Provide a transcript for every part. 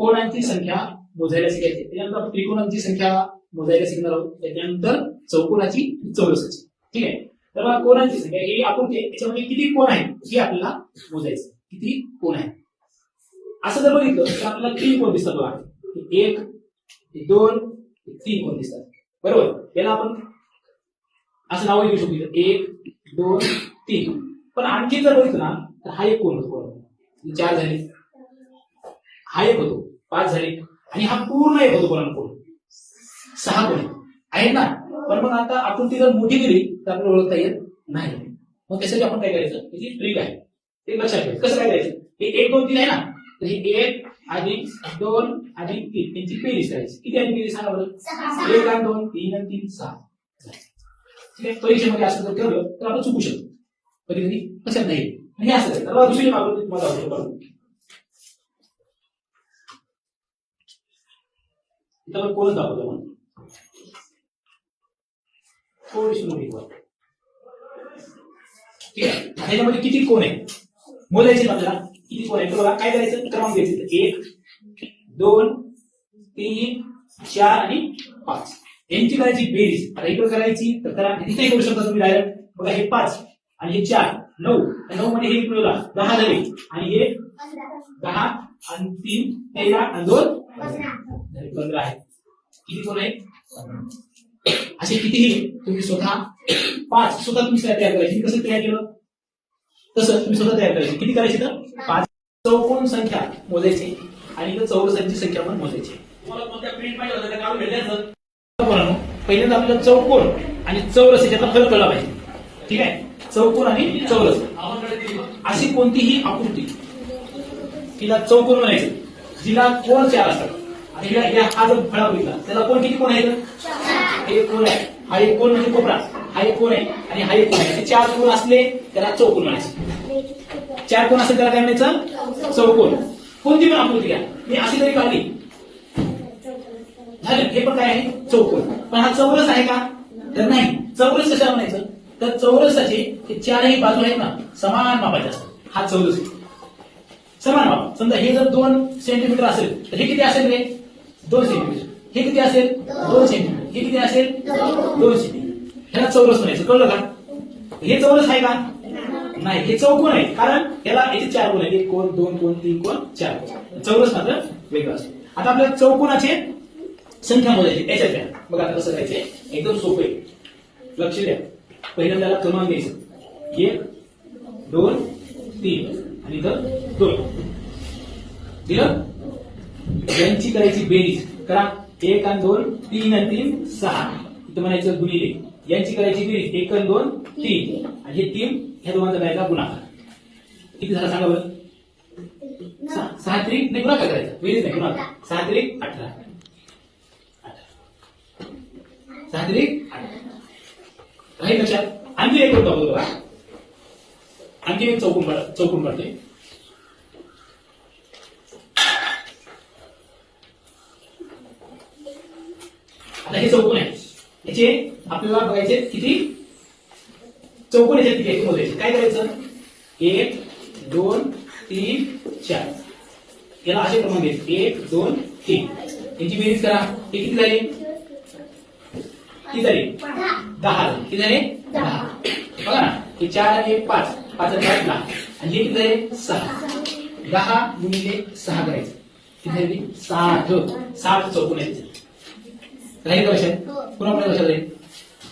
कोणांची संख्या मोजायला शिकायची? त्याच्यानंतर त्रिकोणांची संख्या मोजायला शिकणार आहोत. त्याच्यानंतर चौकोनाची चौरसाची. ठीक आहे? तर मग कोणांची संख्या? ही आपण त्याच्यामध्ये किती कोण आहे? हे आपल्याला मोजायचं. किती कोण आहे? असं जर बघितलं तर आपल्याला तीन कोण दिसतात बघा. एक दोन तीन कोण दिसतात. बरोबर? याला आपण असं नाव देऊ शकतो. एक दोन तीन. पण आणखी जर बघितलं ना तर हा एक कोण होतो? चार झाले. हा एक होतो. पाच झाले. आणि हा पूर्ण एक होतो कोणाला कोण? सहा कोण. आहेत ना? पण मग आता आपण ती जर मोठी केली तर आपल्याला ओळखता येत नाही. मग त्यासाठी आपण काय करायचं? त्याची ट्रिक आहे. ते लक्षात ठेवायचं कसं काय करायचं? हे एक दोन तीन आहे ना? तर हे एक अधिक दोन अधिक तीन. त्यांची बेरीज करायची. किती आणि बेरीज सांगा बरं. एक आणि दोन तीन आणि तीन सहा. ठीक आहे? परीक्षेमध्ये असं जर ठेवलं तर आपण चुकू शकतो. कधी कधी लक्षात नाही आणि हे असं आहे. दुसरी मागणी तुम्हाला दाखवतो बघा. इथं आपण कोणच दाखवतो आपण थोडीशी मोठी कोण ठीक आहे. ह्याच्यामध्ये किती कोण आहे मोजायचे आपल्याला. किती कोण आहे बघा काय करायचं? क्रमांक द्यायचे एक दोन तीन चार आणि पाच. यांची करायची बेरीज. आता इकडे करायची तर करा इथे करू शकता तुम्ही डायरेक्ट बघा हे पाच आणि हे चार नऊ. नऊ मध्ये हे मिळवला दहा झाले. आणि हे दहा आणि तीन तेरा आणि दोन. पंधरा किती कोण आहे? असे कितीही तुम्ही स्वतः पाच स्वतः तुम्ही तयार करायची. कसं तयार केलं? तसं तुम्ही स्वतः तयार करायची. किती करायची तर? पाच. चौकोन संख्या मोजायची. आणि चौरसांची संख्या पण मोजायची. तुम्हाला कोणत्या प्रिंट पाहिजे होतं? त्या पहिल्यांदा आपल्याला चौकोन आणि चौरस याच्यातला फरक कळला पाहिजे. ठीक आहे? चौकोन आणि चौरस. अशी कोणतीही आकृती. तिला चौकोन म्हणायचं. जिला कोण चार असतात? आणि या हा जो फळा बघितला त्याला कोण किती कोण आहे हे एक कोण आहे. हा एक कोण म्हणजे कोपरा. हा एक कोण आहे आणि हा एक कोण आहे. चार कोण असले त्याला चौकोन म्हणायचे. चार कोण असेल त्याला काय म्हणायचं? चौकोन. कोणती पण आकृती घ्या. मी अशी तरी काढली. झालं. हे पण काय आहे? चौकोन. पण हा चौरस आहे का? तर नाही. चौरस कशा म्हणायचं? तर चौरसाचे हे चारही बाजू आहेत ना समान मापाचे असतात. हा चौरस आहे. समान माप. समजा हे जर दोन सेंटीमीटर असेल तर हे किती असेल रे? दोन सेंटीमीटर हे किती असेल? दोन सेंटीमीटर हे किती असेल? दोन सेंटीमीटर ह्याला चौरस म्हणायचं. कळलं का? हे चौरस आहे का? नाही हे चौकोन आहे. कारण याला याचे चार कोण आहेत. एक कोण दोन कोण तीन कोण चार कोण चौरस मात्र वेगळं असतो. आता आपल्याला चौकोनाचे संख्या मोजायची याच्यात द्या बघा आता कसं करायचंय एकदम सोपं आहे. लक्ष द्या. पहिल्यांदा त्याला क्रमांक द्यायचं एक दोन तीन. आणि इथं दोन. दिलं? यांची करायची बेरीज करा. एक आणि दोन तीन आणि तीन सहा. इथं म्हणायचं गुणिले. यांची करायची बेरीज. एक आणि दोन तीन. आणि हे तीन ह्या दोघांचा करायचा गुणाकार. किती झाला सांगा बरं? सहा. त्रिक नाही गुणाकार करायचा. बेरीज नाही गुणाकार. सहा त्रिक अठरा. सहा त्रिक अठरा. राहील लक्षात? आणखी एक होता बघा. आणखी एक चौकून पड- चौकून पडते. आता हे चौकोन आहे. याचे आपल्याला बघायचे किती? चौकोन याच्यात किती आहेत मोजायचे काय करायचं? एक दोन तीन चार. याला असे क्रमांक आहेत एक दोन तीन. यांची बेरीज करा. हे किती झाले? किती झाले? दहा झाले. किती झाले? दहा. बघा ना. हे चार आणि एक पाच. पाच आणि पाच दहा. आणि हे किती झाले? सहा. दहा गुणिले सहा करायचं. किती झाली? साठ. साठ चौकोन आहेत राहील का लक्षात पुन्हा पुन्हा लक्षात राहील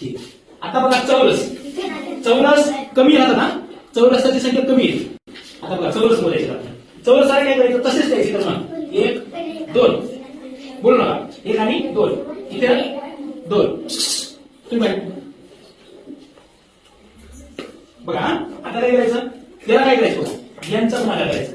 ठीक आहे. आता बघा चौरस. चौरस कमी राहतं ना? चौरसाची संख्या कमी येते आता बघा चौरस आपल्याला. चौरस आहे काय करायचं? तसेच द्यायचे तर मग एक दोन. बोलू नका. एक आणि दोन. इथे दोन. तुम्ही. बघा हा. आता काय करायचं? त्याला काय करायचं? बघा. यांचा गुणाकार करायचा.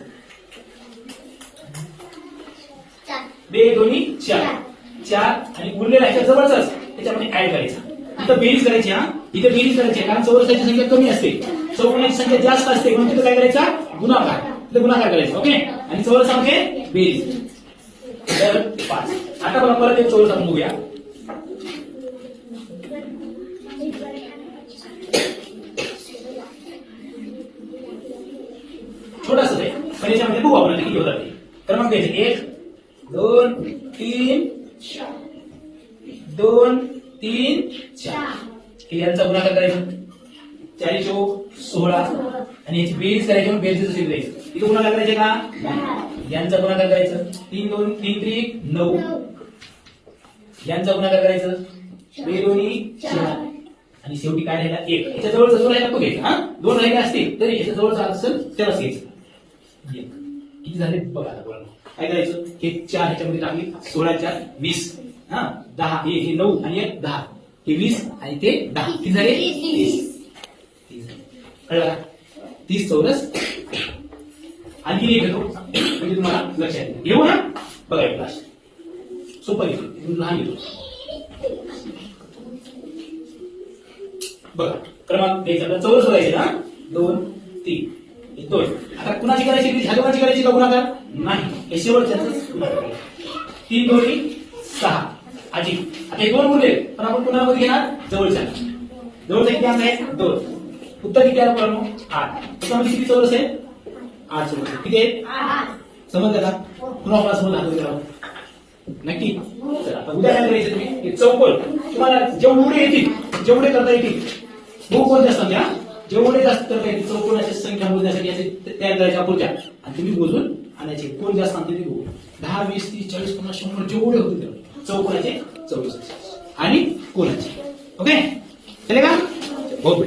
बे दोन्ही चार. चार आणि उरलेला ह्याच्या जवळचाच त्याच्यामध्ये ऍड करायचा. इथं बेरीज करायची हा? इथं बेरीज करायची. आहे, कारण चौरसाची संख्या कमी असते. चौकोनाची संख्या जास्त असते. म्हणून तिथं काय करायचा? गुणाकार. तिथे गुणाकार करायचा. ओके? आणि चौरसामध्ये म्हणजे बेरीज. तर पाच. आता बघा परत एक चौरस आपण बघूया. छोटासा आहे पण याच्यामध्ये बघू आपण किती होतात क्रमांक द्यायचे एक दोन तीन दोन तीन चार. हे यांचा गुणाकार करायचा. चाळीस चौक सोळा. आणि याची बेरीज करायची म्हणून बेरीज तशी द्यायचं इथं गुणाकार करायचे का? यांचा गुणाकार करायचं. तीन दोन तीन त्रिक नऊ. यांचा गुणाकार करायचं. बे दोन्ही चार. आणि शेवटी काय राहिला? एक. याच्या जवळचा जो राहिला तो घ्यायचा हा? दोन राहिले असतील तरी याच्या जवळचा असेल त्यालाच घ्यायचं. एक. किती झाले? बघा आता काय करायचं? हे चार ह्याच्यामध्ये टाकली. सोळा चार वीस. हा? दहा. हे हे नऊ आणि एक दहा. हे वीस आणि ते दहा. किती झाले? तीस. कळलं तीस चौरस. आणखी एक घेतो. म्हणजे तुम्हाला लक्षात घेऊ ना? बघा एक क्लास सोपं घेतो लहान घेतो. बघा. क्रमांक द्यायचा चौरस बघायचे ना दोन तीन. येतोय आता कुणाची करायची ह्या दोघांची करायची का गुणाकार नाही. हे शेवटच्याच तीन दोन्ही सहा. आजी आता हे दोन मुले पण आपण कुणामध्ये घेणार? जवळच्या. जवळचा किती अंक आहे दोन. उत्तर किती आहे मुलांनो आठ. त्याच्यामध्ये किती चौरस आहे? आठ चौरस. किती आहे? समजलं का? पुन्हा मला समजलं हात वर नक्की. आता उद्या काय करायचं तुम्ही? हे चौकोन तुम्हाला जेवढे येतील जेवढे करता येतील भूक कोणते असतात त्या जेवढे जास्त करता येतील चौकोनाची संख्या मोजण्यासाठी याचे तयार करायच्या पुढच्या आणि तुम्ही मोजून आणायचे. कोण जास्त आणते ते बघू दहा वीस तीस चाळीस पन्नास शंभर जेवढे होते तेवढे. चौकोनाचे चौवीस आणि कोणाचे. ओके? चले का? हो